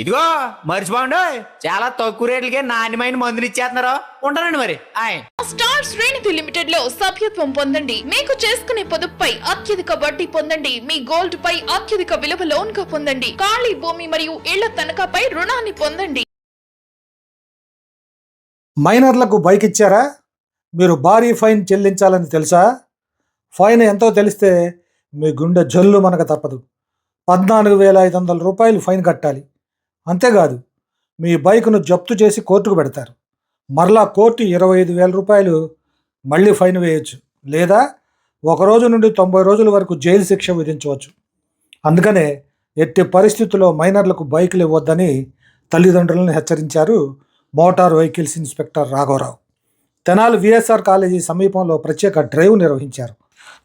ఇదిగో మర్చిపోండి. చాలా తక్కువ రేట్లకే నాణ్యమైన మందులు ఇచ్చేస్తున్నారు. ఉంటానండి మరి. ఆయ్. స్టార్ శ్రేణిధి లిమిటెడ్లో సభ్యత్వం పొందండి. మీకు చేసుకునే పొదుపుపై అత్యధిక వడ్డీ పొందండి. మీ గోల్డ్ పై అత్యధిక విలువ లోన్గా పొందండి. ఖాళీ భూమి మరియు ఇళ్ళ తనఖాపై రుణాన్ని పొందండి. మైనర్లకు బైక్ ఇచ్చారా? మీరు భారీ ఫైన్ చెల్లించాలని తెలుసా? ఫైన్ ఎంతో తెలిస్తే మీ గుండె జల్లు మనకు తప్పదు. పద్నాలుగు వేల ఐదు వందల రూపాయలు ఫైన్ కట్టాలి. అంతేకాదు మీ బైక్ను జప్తు చేసి కోర్టుకు పెడతారు. మరలా కోర్టు ఇరవై ఐదు వేల రూపాయలు మళ్ళీ ఫైన్ వేయొచ్చు. లేదా ఒక రోజు నుండి తొంభై రోజుల వరకు జైలు శిక్ష విధించవచ్చు. అందుకనే ఎట్టి పరిస్థితుల్లో మైనర్లకు బైకులు ఇవ్వద్దని తల్లిదండ్రులను హెచ్చరించారు మోటార్ వెహికల్స్ ఇన్స్పెక్టర్ రాఘవరావు. తెనాలి విఎస్ఆర్ కాలేజీ సమీపంలో ప్రత్యేక డ్రైవ్ నిర్వహించారు.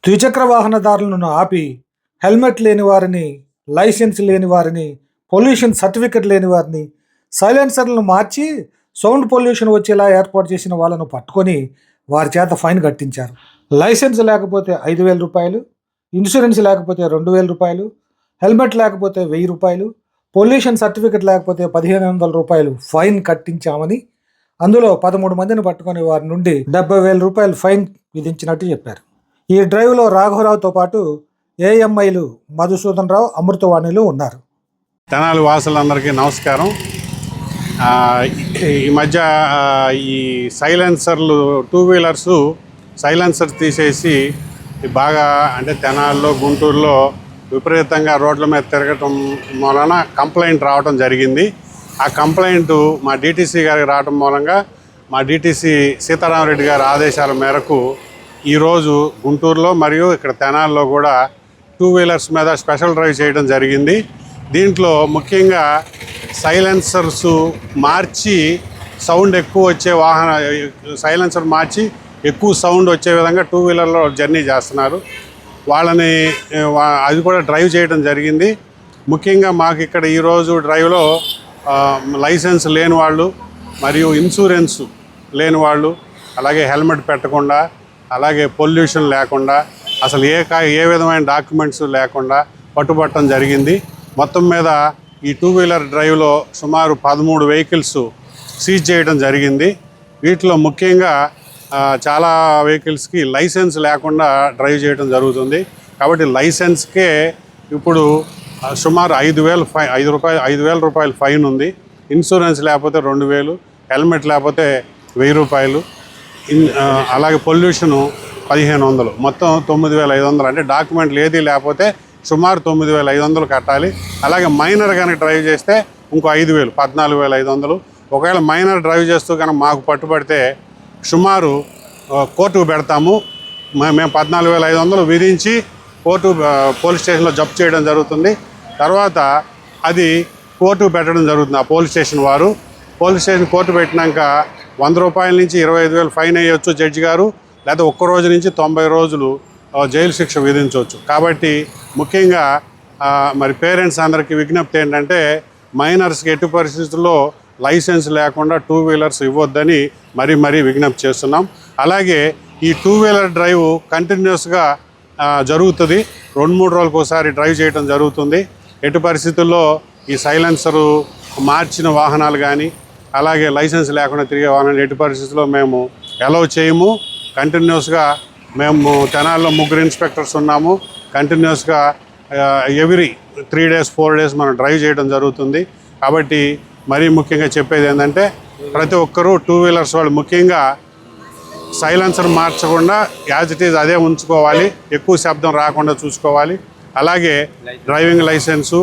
ద్విచక్ర వాహనదారులను ఆపి హెల్మెట్ లేని వారిని లైసెన్స్ లేని వారిని పొల్యూషన్ సర్టిఫికెట్ లేని వారిని సైలెన్సర్లను మార్చి సౌండ్ పొల్యూషన్ వచ్చేలా ఏర్పాటు చేసిన వాళ్ళను పట్టుకొని వారి చేత ఫైన్ కట్టించారు. లైసెన్స్ లేకపోతే ఐదు వేల రూపాయలు ఇన్సూరెన్స్ లేకపోతే రెండు వేల రూపాయలు హెల్మెట్ లేకపోతే వెయ్యి రూపాయలు పొల్యూషన్ సర్టిఫికెట్ లేకపోతే పదిహేను వందల రూపాయలు ఫైన్ కట్టించామని అందులో పదమూడు మందిని పట్టుకొని వారి నుండి డెబ్బై వేల రూపాయలు ఫైన్ విధించినట్టు చెప్పారు. ఈ డ్రైవ్లో రాఘవరావుతో పాటు ఏఎంఐలు మధుసూదన్ రావు అమృతవాణిలు ఉన్నారు. తెనాలి వాసులందరికీ నమస్కారం. ఈ- మధ్య ఈ సైలెన్సర్లు టూ వీలర్స్ సైలెన్సర్ తీసేసి బాగా అంటే తెనాల్లో గుంటూరులో విపరీతంగా రోడ్ల మీద తిరగటం మూలన కంప్లైంట్ రావడం జరిగింది. ఆ కంప్లైంట్ మా డిటీసీ గారికి రావడం మూలంగా మా డిటీసీ సీతారామరెడ్డి గారి ఆదేశాల మేరకు ఈరోజు గుంటూరులో మరియు ఇక్కడ తెనాల్లో కూడా టూ వీలర్స్ మీద స్పెషల్ డ్రైవ్ చేయడం జరిగింది. దీంట్లో ముఖ్యంగా సైలెన్సర్స్ మార్చి సౌండ్ ఎక్కువ వచ్చే వాహన సైలెన్సర్ మార్చి ఎక్కువ సౌండ్ వచ్చే విధంగా టూ వీలర్లో జర్నీ చేస్తున్నారు. వాళ్ళని అది కూడా డ్రైవ్ చేయడం జరిగింది. ముఖ్యంగా మాకు ఇక్కడ ఈరోజు డ్రైవ్లో లైసెన్స్ లేని వాళ్ళు మరియు ఇన్సూరెన్స్ లేని వాళ్ళు అలాగే హెల్మెట్ పెట్టకుండా అలాగే పొల్యూషన్ లేకుండా అసలు ఏ ఏ విధమైన డాక్యుమెంట్స్ లేకుండా పట్టుబట్టడం జరిగింది. మొత్తం మీద ఈ టూ వీలర్ డ్రైవ్లో సుమారు పదమూడు వెహికల్స్ సీజ్ చేయడం జరిగింది. వీటిలో ముఖ్యంగా చాలా వెహికల్స్కి లైసెన్స్ లేకుండా డ్రైవ్ చేయడం జరుగుతుంది. కాబట్టి లైసెన్స్కే ఇప్పుడు సుమారు ఐదు వేలు ఫైన్ ఐదు రూపాయలు ఐదు వేల రూపాయలు ఫైన్ ఉంది. ఇన్సూరెన్స్ లేకపోతే రెండు వేలు హెల్మెట్ లేకపోతే వెయ్యి రూపాయలు. ఇన్ అలాగే పొల్యూషను పదిహేను వందలు. మొత్తం తొమ్మిది వేల ఐదు వందలు. అంటే డాక్యుమెంట్లు ఏది లేకపోతే సుమారు తొమ్మిది వేల ఐదు వందలు కట్టాలి. అలాగే మైనర్ కనుక డ్రైవ్ చేస్తే ఇంకో ఐదు వేలు పద్నాలుగు వేల ఐదు వందలు. ఒకవేళ మైనర్ డ్రైవ్ చేస్తూ కనుక మాకు పట్టుబడితే సుమారు కోర్టుకు పెడతాము. మే- మేము పద్నాలుగు వేల ఐదు వందలు విధించి కోర్టు పోలీస్ స్టేషన్లో జప్తు చేయడం జరుగుతుంది. తర్వాత అది కోర్టుకు పెట్టడం జరుగుతుంది ఆ పోలీస్ స్టేషన్ వారు. పోలీస్ స్టేషన్ కోర్టు పెట్టినాక వంద రూపాయల నుంచి ఇరవై ఐదు వేలు ఫైన్ వేయొచ్చు జడ్జి గారు. లేదా ఒక్క రోజు నుంచి తొంభై రోజులు జైలు శిక్ష విధించవచ్చు. కాబట్టి ముఖ్యంగా మరి పేరెంట్స్ అందరికీ విజ్ఞప్తి ఏంటంటే మైనర్స్కి ఎట్టి పరిస్థితుల్లో లైసెన్స్ లేకుండా టూ వీలర్స్ ఇవ్వద్దని మరీ మరీ విజ్ఞప్తి చేస్తున్నాం. అలాగే ఈ టూ వీలర్ డ్రైవ్ కంటిన్యూస్గా జరుగుతుంది. రెండు మూడు రోజులకు ఒకసారి డ్రైవ్ చేయడం జరుగుతుంది. ఎటు పరిస్థితుల్లో ఈ సైలెన్సరు మార్చిన వాహనాలు కానీ అలాగే లైసెన్స్ లేకుండా తిరిగే వాహనాలు ఎటు పరిస్థితుల్లో మేము అలౌ చేయము. కంటిన్యూస్గా మేము తెనాల్లో ముగ్గురు ఇన్స్పెక్టర్స్ ఉన్నాము. కంటిన్యూస్గా every three days four days మనం డ్రైవ్ చేయడం జరుగుతుంది. కాబట్టి మరీ ముఖ్యంగా చెప్పేది ఏంటంటే ప్రతి ఒక్కరూ టూ వీలర్స్ వాళ్ళు ముఖ్యంగా సైలెన్సర్ మార్చకుండా యాజ్ ఇట్ ఈజ్ అదే ఉంచుకోవాలి. ఎక్కువ శబ్దం రాకుండా చూసుకోవాలి. అలాగే driving licence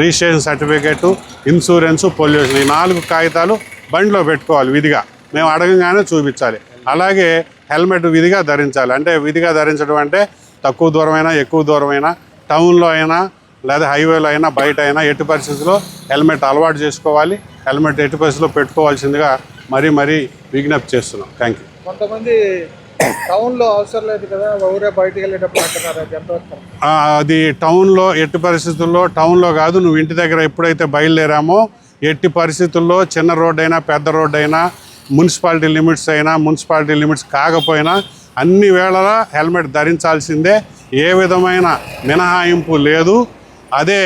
registration certificate insurance pollution ఈ నాలుగు కాగితాలు బండిలో పెట్టుకోవాలి విధిగా. మేము అడగంగానే చూపించాలి. అలాగే హెల్మెట్ విధిగా ధరించాలి. అంటే విధిగా ధరించడం అంటే తక్కువ దూరమైనా ఎక్కువ దూరమైనా టౌన్లో అయినా లేదా హైవేలో అయినా బయట అయినా ఎట్టి పరిస్థితుల్లో హెల్మెట్ అలవాటు చేసుకోవాలి. హెల్మెట్ ఎట్టి పరిస్థితుల్లో పెట్టుకోవాల్సిందిగా మరీ మరీ విజ్ఞప్తి చేస్తున్నాం. థ్యాంక్ యూ కొంతమంది టౌన్లో అవసరం లేదు కదా ఊరే బయటికి వెళ్ళేటప్పుడు అది టౌన్లో ఎట్టి పరిస్థితుల్లో టౌన్లో కాదు నువ్వు ఇంటి దగ్గర ఎప్పుడైతే బయలుదేరామో ఎట్టి పరిస్థితుల్లో చిన్న రోడ్ అయినా పెద్ద రోడ్ అయినా మున్సిపాలిటీ లిమిట్స్ అయినా మున్సిపాలిటీ లిమిట్స్ కాకపోయినా అన్ని వేళలా హెల్మెట్ ధరించాల్సిందే. ఏ విధమైన మినహాయింపు లేదు. అదే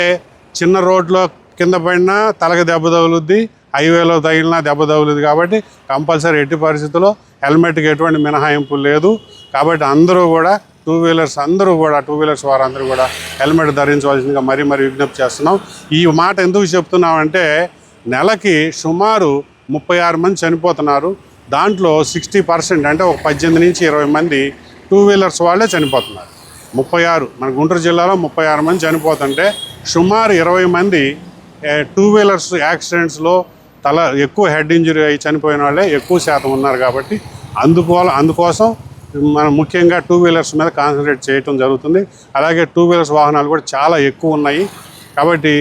చిన్న రోడ్లో కింద పడినా తలకి దెబ్బ తగులుద్ది హైవేలో తగిలినా దెబ్బ తగులుద్ది కాబట్టి కంపల్సరీ ఎట్టి పరిస్థితుల్లో హెల్మెట్కి ఎటువంటి మినహాయింపు లేదు. కాబట్టి అందరూ కూడా టూ వీలర్స్ అందరూ కూడా టూ వీలర్స్ వారందరూ కూడా హెల్మెట్ ధరించవలసిందిగా మరీ మరీ విజ్ఞప్తి చేస్తున్నాం. ఈ మాట ఎందుకు చెప్తున్నామంటే నెలకి సుమారు ముప్పై ఆరు మంది చనిపోతున్నారు. దాంట్లో సిక్స్టీ పర్సెంట్ అంటే ఒక పద్దెనిమిది నుంచి ఇరవై మంది టూ వీలర్స్ వాళ్ళే చనిపోతున్నారు. ముప్పై ఆరు మన గుంటూరు జిల్లాలో ముప్పై ఆరు మంది చనిపోతుంటే సుమారు ఇరవై మంది టూ వీలర్స్ యాక్సిడెంట్స్లో తల ఎక్కువ హెడ్ ఇంజరీ అయి చనిపోయిన వాళ్ళే ఎక్కువ శాతం ఉన్నారు కాబట్టి అందుకో అందుకోసం మనం ముఖ్యంగా టూ వీలర్స్ మీద కాన్సన్ట్రేట్ చేయటం జరుగుతుంది. అలాగే టూ వీలర్స్ వాహనాలు కూడా చాలా ఎక్కువ ఉన్నాయి. కాబట్టి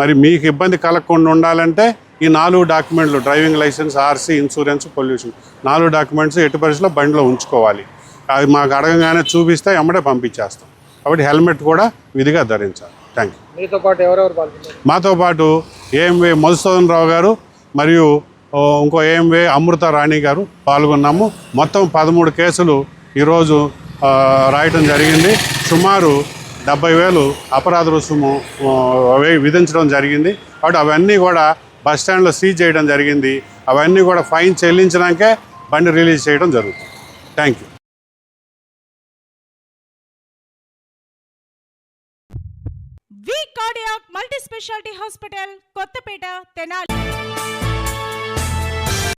మరి మీకు ఇబ్బంది కలగకుండా ఉండాలంటే ఈ నాలుగు డాక్యుమెంట్లు driving licence RC insurance pollution. నాలుగు డాక్యుమెంట్స్ ఎట్టి పరిస్థితుల్లో బండిలో ఉంచుకోవాలి. అది మాకు అడగగానే చూపిస్తే ఎమ్మడే పంపించేస్తాం. కాబట్టి హెల్మెట్ కూడా విధిగా ధరించాలి. Thank you. మీతో పాటు ఎవరెవరు మాతో పాటు ఏఎంవే మధుసూదన్ రావు గారు మరియు ఇంకో ఏఎంవే అమృత రాణి గారు పాల్గొన్నాము. మొత్తం పదమూడు కేసులు ఈరోజు రాయటం జరిగింది. సుమారు డెబ్బై వేలు అపరాధ రుసుము విధించడం జరిగింది. కాబట్టి అవన్నీ కూడా బస్ స్టాండ్లో సీజ్ చేయడం జరిగింది. అవన్నీ కూడా ఫైన్ చెల్లించడానికే బండి రిలీజ్ చేయడం జరుగుతుంది. Thank you. V cardiac multi speciality hospital Kothapeta Tenali.